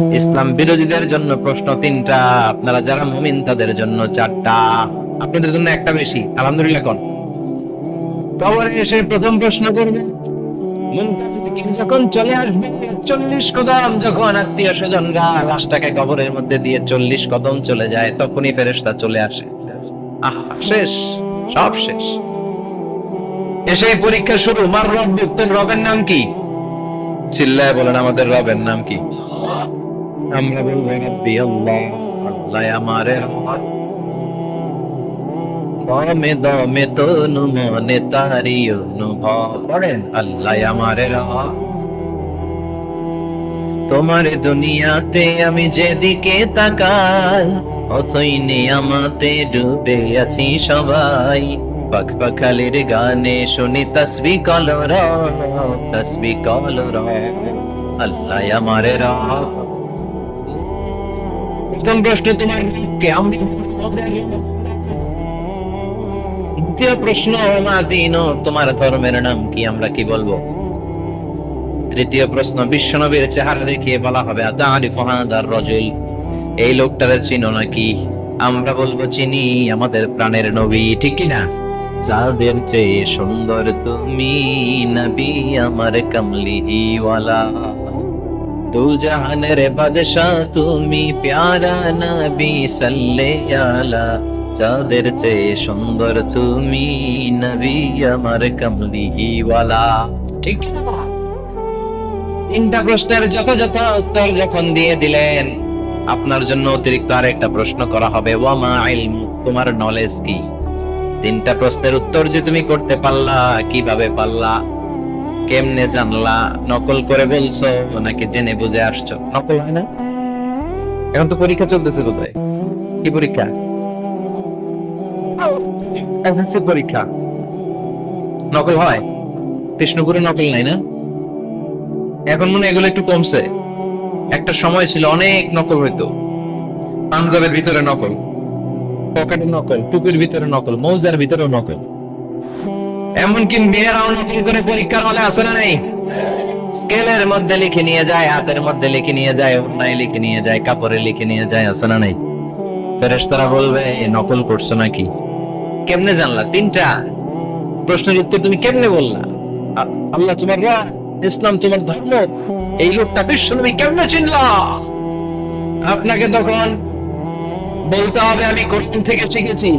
ইসলাম বিরোধীদের জন্য প্রশ্ন তিনটা। আপনারা যারা মুমিন তাদের জন্য চারটা। আপনাদের জন্য একটা বেশি। আলহামদুলিল্লাহ কোন কবরে এসে প্রথম প্রশ্ন করবে। যখন চলে আসবে চল্লিশ কদম যখন আত্মীয় স্বজনরা লাশটাকে কবরের মধ্যে দিয়ে চল্লিশ কদম চলে যায় তখনই ফেরেশতা চলে আসে। আহ শেষ। সব শেষ। এসে পরীক্ষা শুরু। মার রব রবের নাম কি? চিল্লায় বলেন আমাদের রবের নাম কি? আমরা রব্বি আল্লাহ আল্লাহ আমারে দমে দমে তনু মনে তারি অনুভব আল্লাহ আমারে তোমার দুনিয়াতে আমি যেদিকে তাকাই অথই নিয়ামাতে ডুবে আছি সবাই পাখ পাখালির গানে শুনি তসবি কলর তসবি কলর আল্লাহ আমারে রব প্রথম প্রশ্ন তোমার আমি দ্বিতীয় প্রশ্ন দিন তোমার ধর্মের নাম কি? আমরা কি বলব? তৃতীয় প্রশ্ন, বিশ্বনবীর চেহারা দেখিয়ে বলা হবে আতারিফ হাদার রজুল। এই লোকটারে চিনো নাকি? আমরা বলব, চিনি, আমাদের প্রাণের নবী, ঠিক না যাদের চেয়ে সুন্দর তুমি, নবী আমার কমলিওয়ালা। তুমি প্যারা নবী সাল্লে আলা। যাদের চেয়ে সুন্দর তুমি নবী আমার কমলিওয়ালা। ঠিক তিনটা প্রশ্নের যথাযথ উত্তর যখন দিয়ে দিলেন, আপনার জন্য অতিরিক্ত আর একটা প্রশ্ন করা হবে, ওয়ামা ইলমু? তোমার নলেজ কি? তিনটা প্রশ্নের উত্তর যে তুমি করতে পারলা, কীভাবে পারলা? কেমনে জানলা নকল করে বলছো? নাকি জেনে বুঝে আসছো? নকল হয় না? এখন তো পরীক্ষা চলতেছে বোধহয়। কি পরীক্ষা? পরীক্ষা। নকল হয়? কৃষ্ণপুরে নকল নাই না? এখন মনে এগুলো একটু কমছে। একটা সময় ছিল অনেক নকল হইতো। পাঞ্জাবের ভিতরে নকল, পকেটে নকল, টুপির ভিতরে নকল, মৌজার ভিতরে নকল। এমনকি মেয়েরাও নকল করে পরীক্ষার হলে আসে না নাই? স্কেলের মধ্যে লিখে নিয়ে যায় হাতের মধ্যে লিখে নিয়ে যায় অন্যায় লিখে নিয়ে যায় কাপড়ে লিখে নিয়ে যায় আসে না নাই? ফেরেশতারা বলবে "এ নকল করছ নাকি? কেমনে জানলা? তিনটা প্রশ্নের উত্তর তুমি কেমনে বললা? আল্লাহ তোমার রাহ, ইসলাম তোমার ধর্ম এই লোকটা বিশ্ব নবী কেমনে চিনলা? আপনাকে তখন বলতে হবে আমি কোরআন থেকে শিখেছি।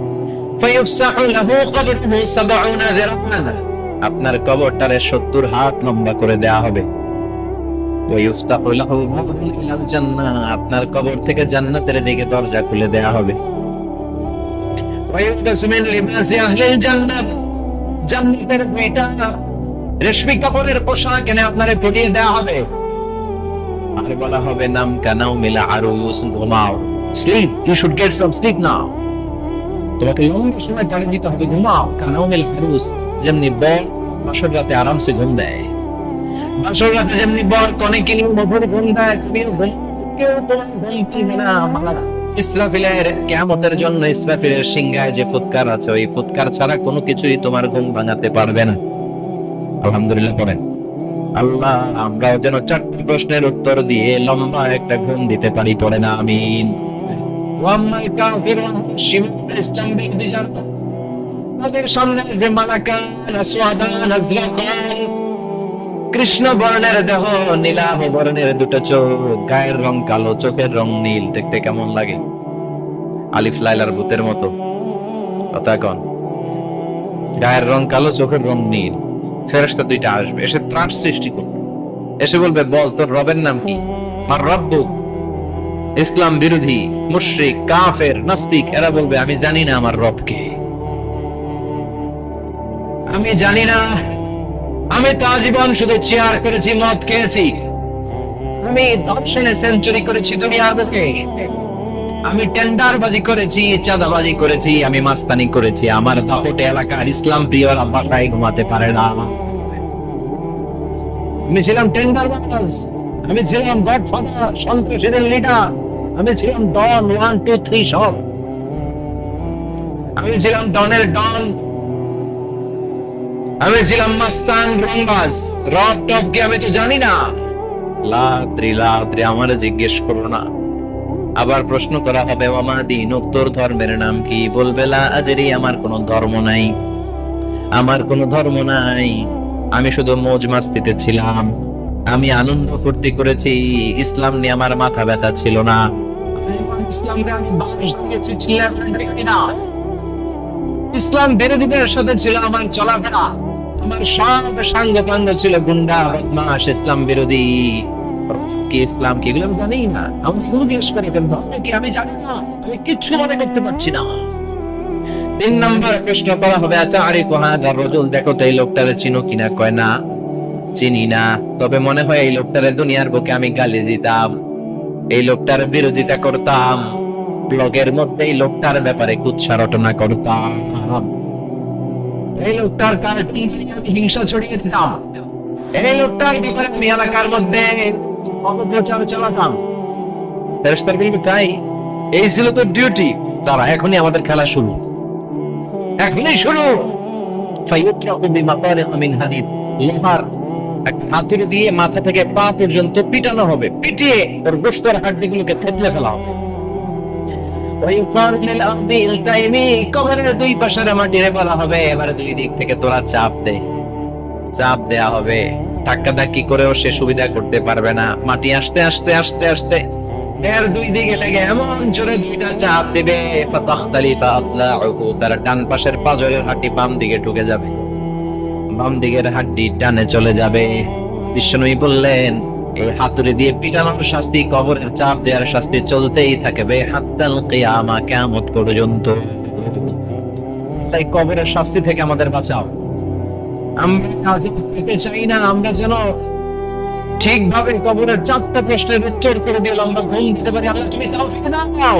আপনার কবরটারে সত্তর হাত লম্বা করে দেয়া হবে। আপনার কবর থেকে জান্নাতের দিকে দরজা খুলে দেয়া হবে। রেশমি কাপড়ের পোশাক এনে আপনারে দেয়া হবে। আর বলা হবে নাম কানাও মিলা আরও ঘুমাও sleep you should get some sleep now তোমাকে লম্বা সময় টাইম দিতে হবে, ঘুমাও, কানাও মিল আরুস যেমনি বর বাসর রাতে আরামসে ঘুম দেয়। বাসর রাতে যেমনি বর কনেকে নিয়ে মধুর ঘুম দেয়, তুমিও কেউ তোমার ঘুম না মালা ইসরাফিলের কেয়ামতের জন্য ইসরাফিলের সিংহায় যে ফুৎকার আছে, ওই ফুৎকার ছাড়া কোনো কিছুই তোমার ঘুম ভাঙাতে পারবে না। আলহামদুলিল্লাহ পড়েন। আল্লাহ আমরা যেন চারটি প্রশ্নের উত্তর দিয়ে লম্বা একটা ঘুম দিতে পারি পড়ে না আমিন। কৃষ্ণ বর্ণের দেহ বর্ণের দুটো চোখ, গায়ের রং কালো, চোখের রং নীল। দেখতে কেমন লাগে? আলিফ লাইলার ভূতের মতো। কথা কন। গায়ের রং কালো, চোখের রং নীল। ফেরেশতা দুইটা আসবে, এসে ত্রাস সৃষ্টি করবে। এসে বলবে, বল, তোর রবের নাম কি? মার রব্বুক। ইসলাম বিরোধী, মুশরিক, কাফের, নাস্তিক, এরা বলবে, আমি জানি না আমার রবকে। আমি জানি না। আমি তো আজীবন শুধু চেয়ার করেছি, মদ খেয়েছি। আমি দর্শনে সেঞ্চুরি করেছি দুনিয়াতে আমি টেন্ডারবাজি করেছি, চাঁদাবাজি করেছি, আমি মাস্তানি করেছি। আমার দাপটে এলাকার ইসলাম প্রিয়রা বাসায় ঘুমাতে পারে না। আমি ছিলাম টেন্ডারবাজ। আমি ছিলাম গডফাদার সন্ত্রাসীদের লিডার আমি ছিলাম ডন ওয়ান টু থ্রি সব। আমি ছিলাম ডনের ডন আমি ছিলাম মাস্তান রংবাজ রব টপ কি আমি তো জানি না। লাত্রি লাত্রি জিজ্ঞেস করো না। আবার প্রশ্ন করা হবে মামা দিন উত্তর ধর্মের নাম কি? বলবে লা আমার কোনো ধর্ম নাই। আমার কোনো ধর্ম নাই। আমি শুধু মৌজ মাস্তিতে ছিলাম। আমি আনন্দ ফুর্তি করেছি, ইসলাম নিয়ে আমার মাথা ব্যথা ছিল না। ইসলাম বিরোধীদের সাথে ছিল, আমার চলাফেরা। আমার সব ছিল, গুন্ডা ইসলাম বিরোধী। কি ইসলাম কি এগুলো জানি না। আমি এগুলো জিজ্ঞেস কেন কি আমি জানি না। আমি কিচ্ছু মনে করতে পারছি না। তিন নম্বর প্রশ্ন করা হবে আচ্ছা দেখো তো এই লোকটারে চিনো কিনা, কয় না? চিনি না। তবে মনে হয় এই লোকটারে দুনিয়ার বুকে আমি গালি দিতাম। এই লোকটার বিরোধিতা করতাম। ব্লগের মধ্যে এই লোকটার ব্যাপারে কুৎসা রটনা করতাম। এই লোকটার হিংসা ছড়িয়ে দিতাম। এই লোকটার ব্যাপারে আমি এলাকার মধ্যে অপপ্রচার চালাতাম। ফেরেশতার বলবে তাই। এই ছিল তো ডিউটি তারা এখনই আমাদের খেলা শুরু। এখনই শুরু। ফাইয়ুত্রাকু বিমাতারিক হাদিদ লোহার হাতুড়ি দিয়ে মাথা থেকে পা পর্যন্ত পিটানো হবে। পিটিয়ে ওর গোশতের হাড্ডিগুলোকে থেতলে ফেলা হবে। দুই পাশের মাটিরে হবে, এবারে দুই দিক থেকে তোরা চাপ চাপ দেয়া হবে। ধাক্কা ধাক্কি করেও সে সুবিধা করতে পারবে না। মাটি আসতে আসতে আসতে আসতে। এর দুই দিকে লেগে এমন জোরে দুইটা চাপ দেবে তার ডান পাশের পাজরের হাড্ডি বাম দিকে ঢুকে যাবে। বাম দিকের হাড্ডি ডানে চলে যাবে। বিষ্ণুই বললেন, এই হাতুড়ি দিয়ে পিটানোর শাস্তি, কবরের চাপ দেওয়ার শাস্তি চলতেই থাকবে হাত্তাল কিয়ামা, কিয়ামত পর্যন্ত। তাই কবরের শাস্তি থেকে আমাদের বাঁচাও। আমরা পেতে চাই না, আমরা যেন ঠিকভাবে কবরের চারটা প্রশ্নের উত্তর করে দিল আমরা ঘুম দিতে পারি। আল্লাহ, তুমি তাও ফিরে দাও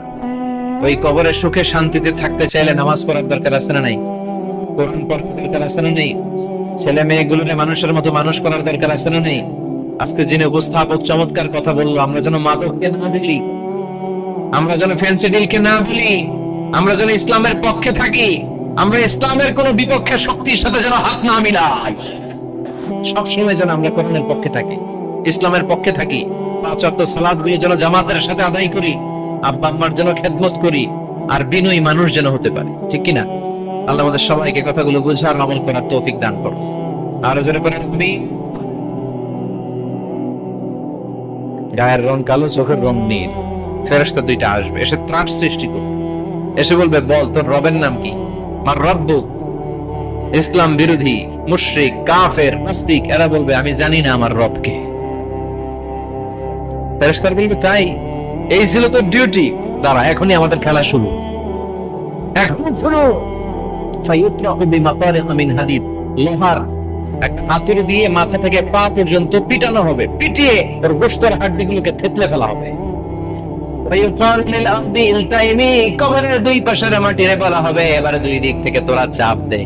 ওই কবরের সুখে শান্তিতে থাকতে চাইলে নামাজ পড়ার দরকার আছে না নাই? কোরআন পড়ার দরকার আছে না নেই? ছেলে মেয়েগুলোকে মানুষের মতো মানুষ করার দরকার আছে না নেই? আজকে যিনি উপস্থাপক, চমৎকার কথা বলল, আমরা যেন মাদককে না বলি। আমরা যেন ফ্যান্সি ডিলকে না বলি। আমরা যেন ইসলামের পক্ষে থাকি। আমরা ইসলামের কোন বিপক্ষে শক্তির সাথে যেন হাত না মিলাই। সবসময় যেন আমরা কোরআনের পক্ষে থাকি, ইসলামের পক্ষে থাকি। পাঁচ অক্ট সালাদ দিয়ে যেন জামাতের সাথে আদায় করি। আব্বা আম্মার যেন খেদমত করি আর বিনয়ী মানুষ যেন হতে পারে। ঠিক কিনা? আল্লাহ আমাদের সবাইকে কথাগুলো বুঝার আমল করার তৌফিক দান করো আরও জোরে পড়েন তুমি গায়ের রং কালো, চোখের রং নীল। ফেরেশতা দুইটা আসবে, এসে ত্রাস সৃষ্টি করবে। এসে বলবে, বল, তোর রবের নাম কি? মার রব্বু ইসলাম বিরোধী, মুশরিক, কাফের, নাস্তিক, এরা বলবে, আমি জানি না আমার রবকে। ফেরেশতার বলবে, তাই? এই ছিল তোর ডিউটি দাঁড়া, এখনই আমাদের খেলা শুরু। এখন দিয়ে মাথা থেকে পা পর্যন্ত পিটানো হবে। পিটিয়ে ওর থেতলে ফেলা হবে। দুই পাশের বলা হবে, এবারে দুই দিক থেকে তোরা চাপ দে।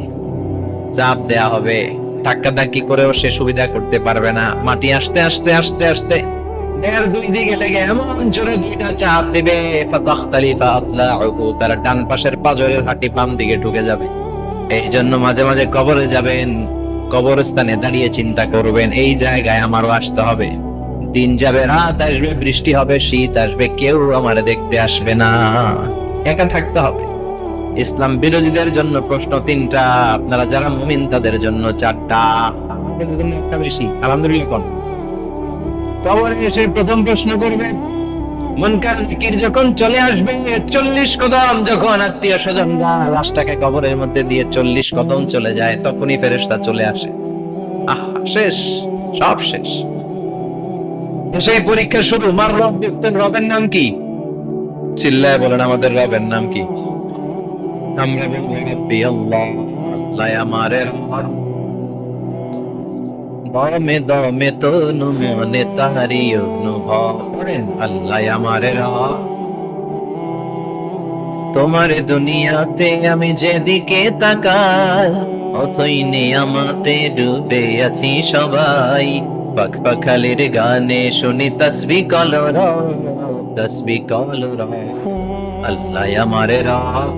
চাপ দেয়া হবে। ধাক্কা ধাক্কি করেও সে সুবিধা করতে পারবে না। মাটি আসতে আসতে আসতে আসতে। দেড় দুই দিকে লেগে এমন জোরে দুইটা চাপ দেবে ফাতাখতালিফা আতলাউহু, তার ডান পাশের পাজরের হাঁটি বাম দিকে ঢুকে যাবে। এই জন্য মাঝে মাঝে কবরে যাবেন, কবরস্থানে দাঁড়িয়ে চিন্তা করবেন, এই জায়গায় আসতে হবে। দিন যাবে, রাত আসবে, বৃষ্টি হবে, শীত আসবে, কেউ আমার দেখতে আসবে না। একা থাকতে হবে। ইসলাম বিরোধীদের জন্য প্রশ্ন তিনটা, আপনারা যারা মুমিন তাদের জন্য চারটা। একটা বেশি, আলহামদুলিল্লাহ কবরে এসে প্রথম প্রশ্ন করবে। মনকার নাকির যখন চলে আসবে, চল্লিশ কদম যখন আত্মীয় স্বজন লাশটাকে কবরের মধ্যে দিয়ে চল্লিশ কদম চলে যায়, তখনই ফেরেশতা চলে আসে। আহ, শেষ, সব শেষ। সেই পরীক্ষা শুরু, মার রব রবের নাম কি? চিল্লায় বলেন, আমাদের রবের নাম কি? আমরা বলব আল্লাহ আল্লাহ, আমারে রব। দমে দমে তনু মনে তাহারি অনুভব। করেন আল্লাহ আমারে রব। তোমার দুনিয়াতে আমি যেদিকে তাকাই অথই আমাতে ডুবে আছি সবাই। পাখ পাখালির গানে শুনি তসবি কলর তসবি কলর আল্লাহ আমারে রব।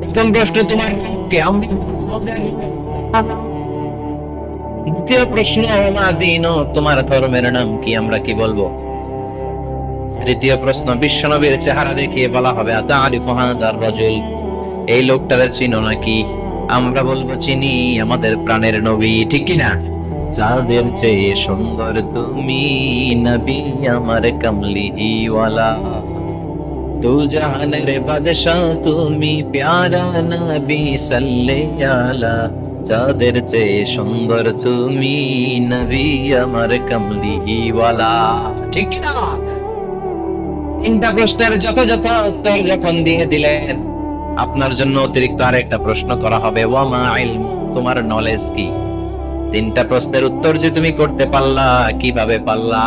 প্রথম প্রশ্ন তোমার কে? আমি দ্বিতীয় প্রশ্ন দিন তোমার ধর্মের নাম কি আমরা কি বলব? তৃতীয় প্রশ্ন, বিশ্বনবীর চেহারা দেখিয়ে বলা হবে এই লোকটারে চিনো নাকি? আমরা বলব চিনি, আমাদের প্রাণের নবী, ঠিক কি না যাদের চেয়ে সুন্দর তুমি, নবী আমার কমলি ওয়ালা তু জাহানের বাদশাহ তুমি, প্যারা নবী সাল্লে যাদের চেয়ে সুন্দর তুমি নবী আমার কমলি ওয়ালা ঠিক না? তিনটা প্রশ্নের যথাযথ উত্তর যখন দিয়ে দিলেন, আপনার জন্য অতিরিক্ত আরেকটা প্রশ্ন করা হবে, ওয়ামা ইলম? তোমার নলেজ কি? তিনটা প্রশ্নের উত্তর যে তুমি করতে পারলা, কীভাবে পারলা,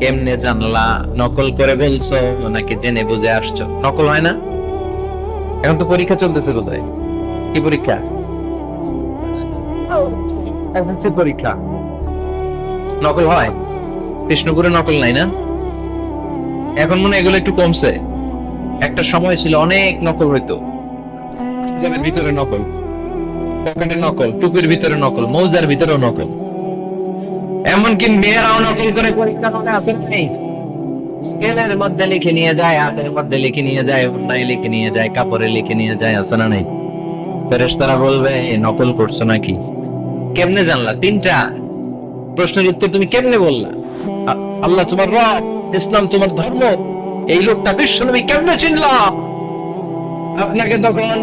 কেমনে জানলা, নকল করে বলছো নাকি জেনে বুঝে আসছো? নকল হয় না? এখন তো পরীক্ষা চলতেছে কোথায় কি পরীক্ষা? এসএসসি পরীক্ষা। নকল হয়? নকল নাই না? এখন মনে এগুলো একটু কমছে। একটা সময় ছিল অনেক নকল হইতো। জেবের ভিতরে নকল। পকেটে নকল, টুপির ভিতরে নকল, মৌজার নকল। এমনকি মেয়েরাও নকল করে পরীক্ষা হলে আসে নেই? স্কেলের মধ্যে লিখে নিয়ে যায়, হাতের মধ্যে লিখে নিয়ে যায় অন্যায় লিখে নিয়ে যায়, কাপড়ে লিখে নিয়ে যায় আসে না নেই? ফেরেশতারা বলবে নকল করছ নাকি? কেমনে জানলা? তিনটা প্রশ্নের উত্তর তুমি কেমনে বললা? আল্লাহ তোমার রব, ইসলাম তোমার ধর্ম, এই লোকটা বিশ্বনবী কেমনে চিনলাম আপনাকে তখন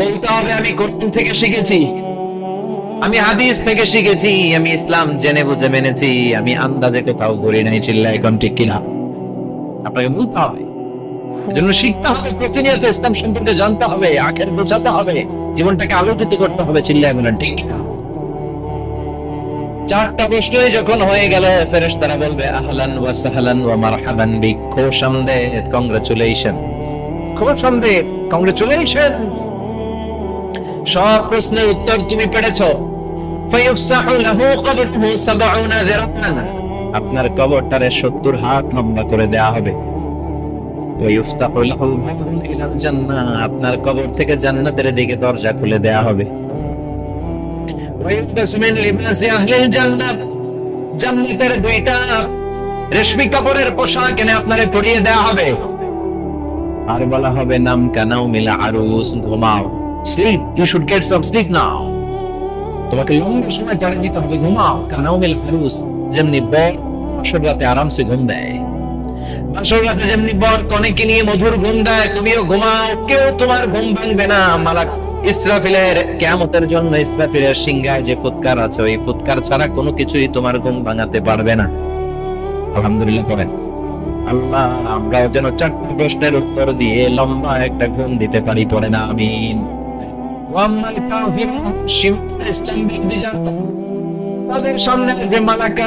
বলতে হবে, আমি কোরআন থেকে শিখেছি। আমি হাদিস থেকে শিখেছি, আমি ইসলাম জেনে বুঝে মেনেছি, আমি আন্দাজে কোথাও করি নাই চিল্লা এখন ঠিক কিনা। আপনাকে বলতে হবে। শিখতে হবে প্রতিনিয়ত ইসলাম সম্পর্কে জানতে হবে আখের বোঝাতে হবে, জীবনটাকে আলোকিত করতে হবে চিল্লায় বলেন, ঠিক? চারটা যখন হয়ে গেল, ফেরেশতারা বলবে, আহলান ওয়া সাহলান ওয়া মারহাবান খোশামদেদ কংগ্রাচুলেশন কংগ্রাচুলেশন সব প্রশ্নের উত্তর তুমি পেরেছ। ফায়ুফসাহু লাহু কবরুহু 70 যিরান আপনার কবরটারে 70 হাত লম্বা করে দেয়া হবে। আপনার কবর থেকে জান্নাতের দিকে দরজা খুলে দেয়া হবে। জান্নাতের দুইটা রেশমি কাপড়ের পোশাক এনে আপনারে পরিয়ে দেয়া হবে। আর বলা হবে নাম কানাও মিলা আরুস ঘুমাও। Sleep you should get some sleep now তোমাকে লম্বা সময় টানে দিতে হবে ঘুমাও। কানাও মিল আরুস যেমনি আসর রাতে আরামসে ঘুম দেয়। আসর রাতে যেমনি বর কনেকে নিয়ে মধুর ঘুম দেয়, তুমিও ঘুমাও, কেউ তোমার ঘুম ভাঙবে না। মালাক ইসরাফিলের কেয়ামতের জন্য ইসরাফিলের সিংহায় যে ফুৎকার আছে, ওই ফুৎকার ছাড়া কোনো কিছুই তোমার ঘুম ভাঙাতে পারবে না। আলহামদুলিল্লাহ করেন। আল্লাহ আমরা যেন প্রশ্নের উত্তর দিয়ে লম্বা একটা ঘুম দিতে পারি পড়ে না তাদের সামনে যে মালাকা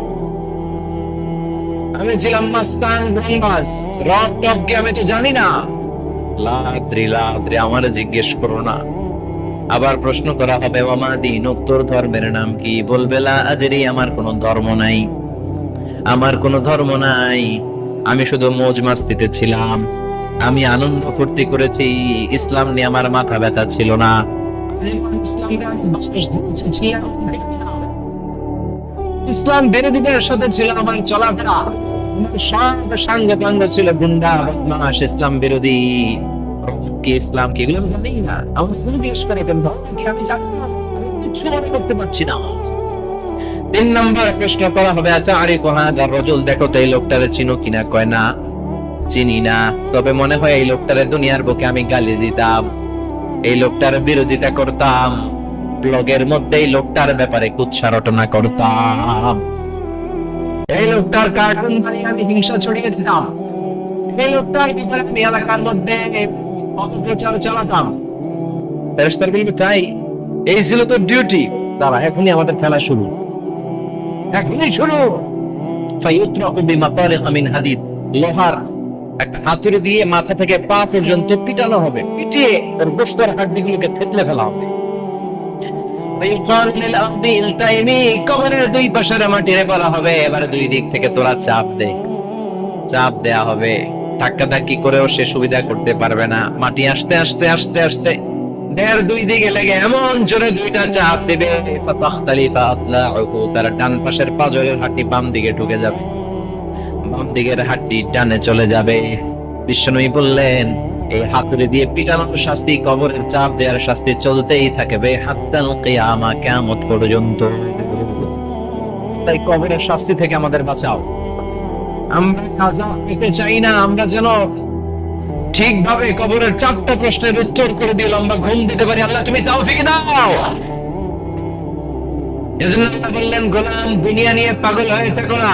আমি ছিলাম মাস্তান রংবাস রক টপকে আমি তো জানি না। লাদ্রি লাদ্রি আমার জিজ্ঞেস করো না। আবার প্রশ্ন করা হবে ওমা দিন তোর ধর্মের নাম কি? বলবে লা আদেরি আমার কোনো ধর্ম নাই। আমার কোনো ধর্ম নাই। আমি শুধু মৌজ মাস্তিতে ছিলাম। আমি আনন্দ ফুর্তি করেছি। ইসলাম নিয়ে আমার মাথা ব্যথা ছিল না। ইসলাম বেড়ে বিরোধীদের সাথে ছিল আমার চলাফেরা। ছিল গুন্ডা বদমাস ইসলাম বিরোধী, কি ইসলাম, কি এগুলো আমি জানি না। কোনো জিজ্ঞেস করে কেন আমি জানি না। কিচ্ছু মনে করতে পারছি না। তিন নম্বর প্রশ্ন করা হবে আচ্ছা আরিফ হাজার রজুল, দেখো তো এই লোকটারে চিনো কিনা কয়, না, চিনি না। তবে মনে হয় এই লোকটারে দুনিয়ার বুকে আমি গালি দিতাম। এই লোকটার বিরোধিতা করতাম। ব্লগের মধ্যে এই লোকটার ব্যাপারে কুৎসা রটনা করতাম। এই লোকটার বানিয়ে আমি হিংসা ছড়িয়ে দিতাম। এই লোকটার আমি এলাকার মধ্যে অপপ্রচার চালাতাম? বলবে তাই? এই ছিল ডিউটি দাঁড়া, এখনই আমাদের খেলা শুরু। এখনই শুরু। মিন হাদিদ। লোহার একটা হাতুড়ি দিয়ে মাথা থেকে পা পর্যন্ত পিটানো হবে। পিটিয়ে ওর গোস্তর হাড্ডিগুলোকে থেতলে ফেলা হবে। লেগে এমন জোরে দুইটা চাপ ডান পাশের বাম দিকে ঢুকে যাবে। বাম দিকের হাড্ডি ডানে চলে যাবে। বিশ্বনবী বললেন এই হাতুড়ি দিয়ে পিটানোর শাস্তি, কবরের চাপ দেওয়ার শাস্তি চলতেই থাকবে হাত্তাল কিয়ামা, কিয়ামত পর্যন্ত। তাই কবরের শাস্তি থেকে আমাদের বাঁচাও। আমরা কাজা পেতে চাই না, আমরা যেন ঠিকভাবে কবরের চারটা প্রশ্নের উত্তর করে দিয়ে লম্বা ঘুম দিতে পারি। আল্লাহ, তুমি তাও ফিকে দাও। এজন্য বললেন, গোলাম, দুনিয়া নিয়ে পাগল হয়ে থাকো না।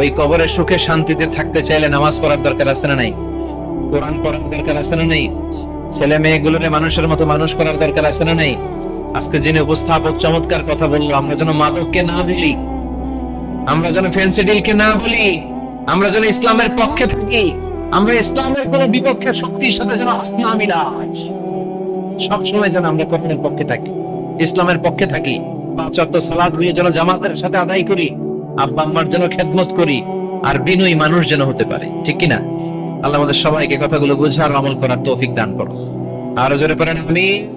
ওই কবরের সুখে শান্তিতে থাকতে চাইলে নামাজ পড়ার দরকার আছে না নাই? কোরআন পড়ার দরকার আছে না নাই? ছেলে মেয়েগুলোরে মানুষের মতো মানুষ করার দরকার আছে না নাই? আজকে যিনি উপস্থাপক চমৎকার কথা বলল, আমরা যেন মাদককে না বলি, আমরা যেন ফেন্সিডিলকে না বলি, আমরা যেন ইসলামের পক্ষে থাকি, আমরা ইসলামের কোন বিপক্ষে শক্তির সাথে যেন হাত না মিলাই। সবসময় যেন আমরা কোরআনের পক্ষে থাকি, ইসলামের পক্ষে থাকি, পাঁচ সালাত নিয়ে যেন জামাতের সাথে আদায় করি আব্বা আম্মার যেন খেদমত করি আর বিনয়ী মানুষ যেন হতে পারে, ঠিক কিনা? আল্লাহ আমাদের সবাইকে কথাগুলো বুঝার আমল করার তৌফিক দান করো আরও জোরে পারেন আমি